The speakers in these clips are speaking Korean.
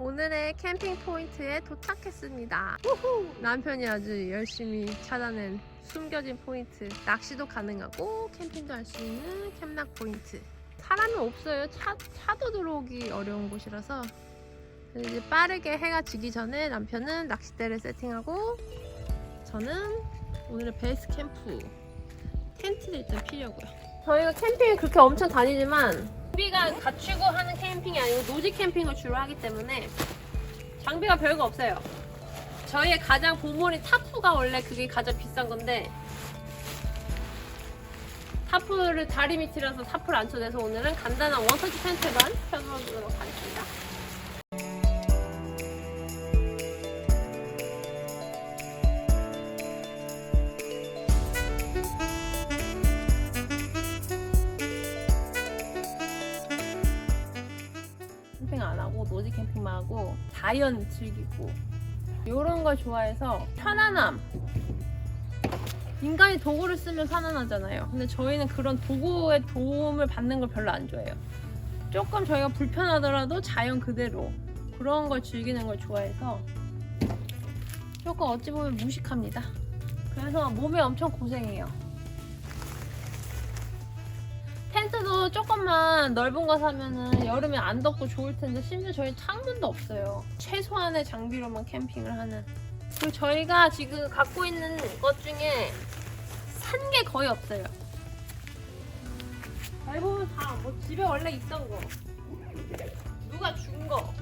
오늘의 캠핑 포인트에 도착했습니다. 우후! 남편이 아주 열심히 찾아낸 숨겨진 포인트. 낚시도 가능하고 캠핑도 할 수 있는 캠락 포인트. 사람이 없어요. 차, 차도 들어오기 어려운 곳이라서 이제 빠르게 해가 지기 전에 남편은 낚싯대를 세팅하고 저는 오늘의 베이스 캠프 텐트를 일단 피려고요. 저희가 캠핑을 그렇게 엄청 다니지만 장비가 갖추고 하는 캠핑이 아니고 노지 캠핑을 주로 하기 때문에 장비가 별거 없어요. 저희의 가장 보물이 타프가 원래 그게 가장 비싼 건데 타프를 다리 밑이라서 타프를 안 쳐내서 오늘은 간단한 원터치 텐트만 펴놓도록 하겠습니다. 노지 캠핑만 하고 자연 즐기고. 이런 걸 좋아해서 편안함. 인간이 도구를 쓰면 편안하잖아요. 근데 저희는 그런 도구의 도움을 받는 걸 별로 안 좋아해요. 조금 저희가 불편하더라도 자연 그대로 그런 걸 즐기는 걸 좋아해서 조금 어찌 보면 무식합니다. 그래서 몸이 엄청 고생해요 조금만 넓은 거 사면은 여름에 안 덥고 좋을 텐데 심지어 저희 창문도 없어요. 최소한의 장비로만 캠핑을 하는. 그리고 저희가 지금 갖고 있는 것 중에 산 게 거의 없어요. 대부분 다뭐 집에 원래 있던 거, 누가 준 거,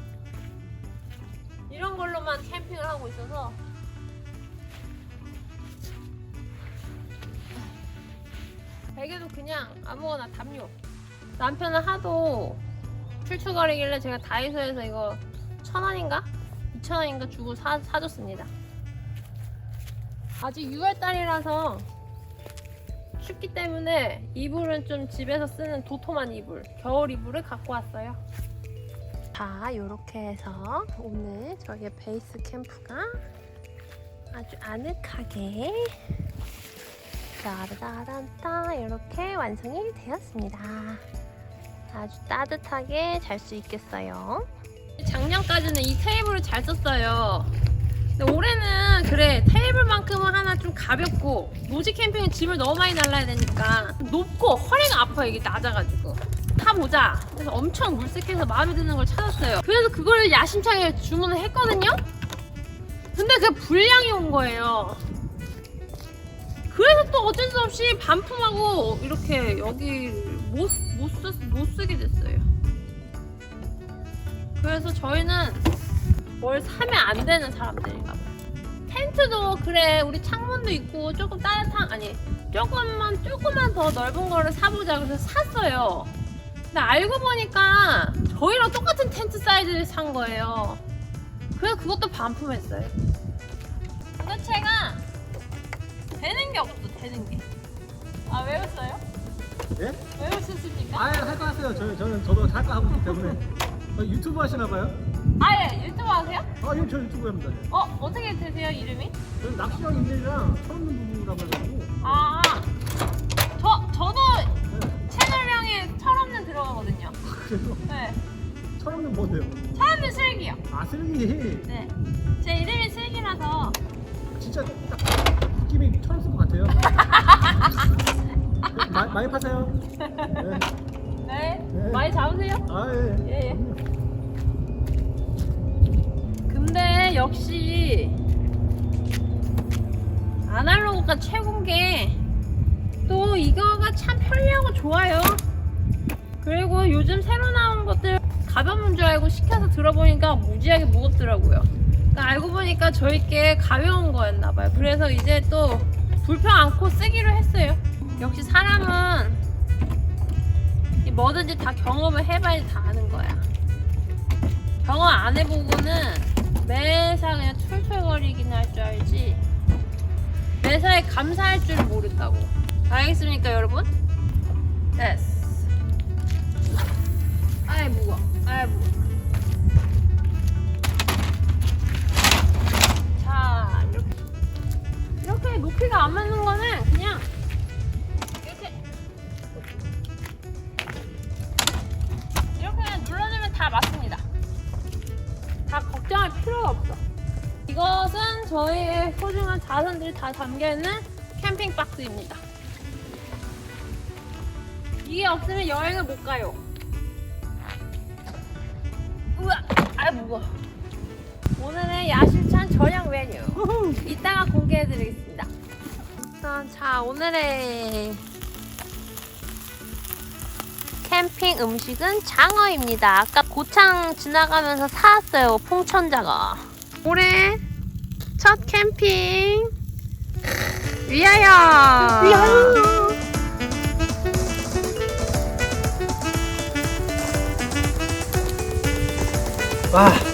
이런 걸로만 캠핑을 하고 있어서 베개도 그냥 아무거나 담요. 남편은 하도 출출거리길래 제가 다이소에서 이거 천 원인가? 이천 원인가 주고 사, 사줬습니다. 아직 6월달이라서 춥기 때문에 이불은 좀 집에서 쓰는 도톰한 이불, 겨울 이불을 갖고 왔어요. 자, 이렇게 해서 오늘 저희의 베이스 캠프가 아주 아늑하게 따르다란따 이렇게 완성이 되었습니다. 아주 따뜻하게 잘 수 있겠어요. 작년까지는 이 테이블을 잘 썼어요. 근데 올해는 그래 테이블만큼은 하나 좀 가볍고 노지 캠핑은 짐을 너무 많이 날라야 되니까 높고 허리가 아파 이게 낮아가지고 타보자. 그래서 엄청 물색해서 마음에 드는 걸 찾았어요. 그래서 그걸 야심차게 주문을 했거든요. 근데 그 불량이 온 거예요. 그래서 또 어쩔 수 없이 반품하고 이렇게 여기 못, 못, 쓰, 못 쓰게 됐어요. 그래서 저희는 뭘 사면 안 되는 사람들인가 봐요. 텐트도 그래 우리 창문도 있고 조금 따뜻한 아니 조금만 조금만 더 넓은 거를 사보자 그래서 샀어요. 근데 알고 보니까 저희랑 똑같은 텐트 사이즈를 산 거예요. 그래서 그것도 반품했어요. 도대체가 되는 게 없어 되는 게. 아왜 웃어요? 예? 왜 웃으십니까? 아예 할 거 하세요. 저, 저는 저도 할 거 하고 있기 때문에 어, 유튜브 하시나 봐요? 아예 유튜브 하세요? 아, 예, 저 유튜브 합니다. 예. 어 어떻게 되세요 이름이? 저는 낚시형 인재랑 철없는 부부라고 해가지고 아, 저 저도 네. 채널명에 철없는 들어가거든요. 그래서 네, 철없는 뭔데요? 철없는 슬기요. 아, 슬기 네, 제 이름이 슬기라서 진짜 딱 느낌이 철없을 것 같아요. 마, 많이 파세요. 네. 네, 네. 많이 잡으세요. 아, 예. 예, 예. 근데 역시 아날로그가 최고인 게 또 이거가 참 편리하고 좋아요. 그리고 요즘 새로 나온 것들 가벼운 줄 알고 시켜서 들어보니까 무지하게 무겁더라고요. 그러니까 알고 보니까 저희께 가벼운 거였나봐요. 그래서 이제 또 불평 않고 쓰기로 했어요. 역시 사람은 이 뭐든지 다 경험을 해봐야 다 아는 거야. 경험 안 해보고는 매사 그냥 툴툴거리긴 할 줄 알지 매사에 감사할 줄 모른다고 알겠습니까 여러분? 됐어 높이가 안 맞는 거는 그냥 이렇게 이렇게 그냥 눌러주면 다 맞습니다 다 걱정할 필요가 없어. 이것은 저희의 소중한 자산들이 다 담겨있는 캠핑 박스입니다. 이게 없으면 여행을 못 가요. 우와, 아 무거워. 오늘의 야실찬 저녁 메뉴 이따가 공개해드리겠습니다. 우선 자 오늘의 캠핑 음식은 장어입니다. 아까 고창 지나가면서 사왔어요. 풍천장어. 올해 첫 캠핑 위하여. 위하여. 와